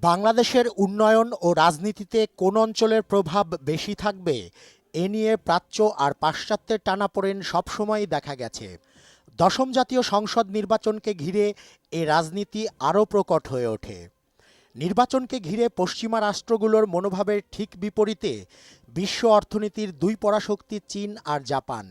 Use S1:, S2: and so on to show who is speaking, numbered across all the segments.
S1: বাংলাদেশের উন্নয়ন ও রাজনীতিতে কোন অঞ্চলের প্রভাব বেশি থাকবে, এ নিয়ে প্রাচ্য আর পাশ্চাত্যের টানাপোড়েন সবসময়ই দেখা গেছে। দশম জাতীয় সংসদ নির্বাচনকে ঘিরে এ রাজনীতি আরও প্রকট হয়ে ওঠে। নির্বাচনকে ঘিরে পশ্চিমা রাষ্ট্রগুলোর মনোভাবের ঠিক বিপরীতে বিশ্ব অর্থনীতির দুই পরাশক্তি চীন আর জাপান।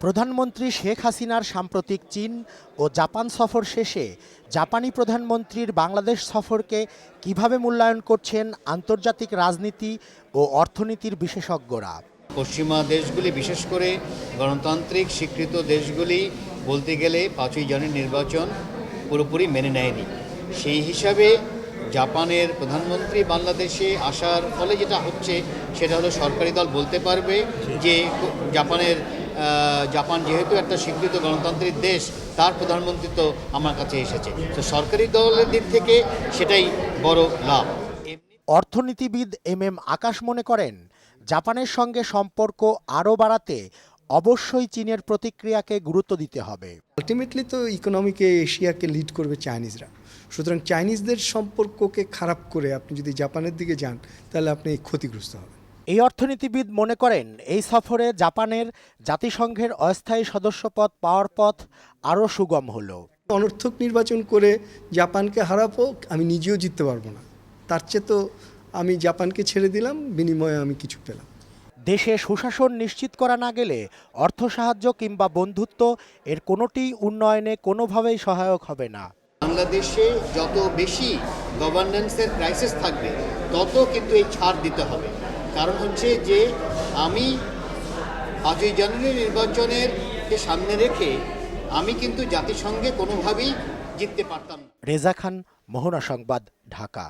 S1: প্রধানমন্ত্রী শেখ হাসিনার সাম্প্রতিক চীন ও জাপান সফর শেষে জাপানি প্রধানমন্ত্রীর বাংলাদেশ সফরকে কীভাবে মূল্যায়ন করছেন আন্তর্জাতিক রাজনীতি ও অর্থনীতির বিশেষজ্ঞরা?
S2: পশ্চিমা দেশগুলি, বিশেষ করে গণতান্ত্রিক স্বীকৃত দেশগুলি বলতে গেলে পাঁচই জানুয়ারি নির্বাচন পুরোপুরি মেনে নেয়নি। সেই হিসাবে জাপানের প্রধানমন্ত্রী বাংলাদেশে আসার ফলে যেটা হচ্ছে, সেটা হলো সরকারি দল বলতে পারবে যে, জাপানের জাপান যেহেতু একটা স্বীকৃত গণতান্ত্রিক দেশ তার প্রধানমন্ত্রী তো আমার কাছে এসেছে। তো সরকারি দলের দিক থেকে সেটাই বড় লাভ।
S1: অর্থনীতিবিদ এম এম আকাশ মনে করেন জাপানের সঙ্গে সম্পর্ক আরও বাড়াতে অবশ্যই চীনের প্রতিক্রিয়াকে গুরুত্ব দিতে হবে।
S3: আলটিমেটলি তো ইকোনমিকে এশিয়াকে লিড করবে চাইনিজরা সুতরাং চাইনিজদের সম্পর্ককে খারাপ করে আপনি যদি জাপানের দিকে যান তাহলে আপনি ক্ষতিগ্রস্ত হবেন।
S1: এই অর্থনীতিবিদ মনে করেন এই সফরে জাপানের জাতিসংঘের অস্থায়ী সদস্যপদ পাওয়ার পথ আরও সুগম হলো।
S3: অনর্থক নির্বাচন করে জাপানকে হারাবো আমি নিজেও জিততে পারব না। তার চেয়ে তো আমি জাপানকে ছেড়ে দিলাম বিনিময়ে আমি কিছু পেলাম।
S1: দেশে সুশাসন নিশ্চিত করা না গেলে অর্থ সাহায্য কিংবা বন্ধুত্ব এর কোনোটিই উন্নয়নে কোনোভাবেই সহায়ক হবে না।
S2: বাংলাদেশে যত বেশি গভর্নেন্সের ক্রাইসিস থাকবে তত কিন্তু এই ছাড় দিতে হবে। কারণ হচ্ছে যে আমি পাঁচই জানুয়ারি নির্বাচনের সামনে রেখে আমি কিন্তু জাতিসংঘে কোনোভাবেই জিততে পারতাম
S1: রেজা খান, মোহনা সংবাদ, ঢাকা।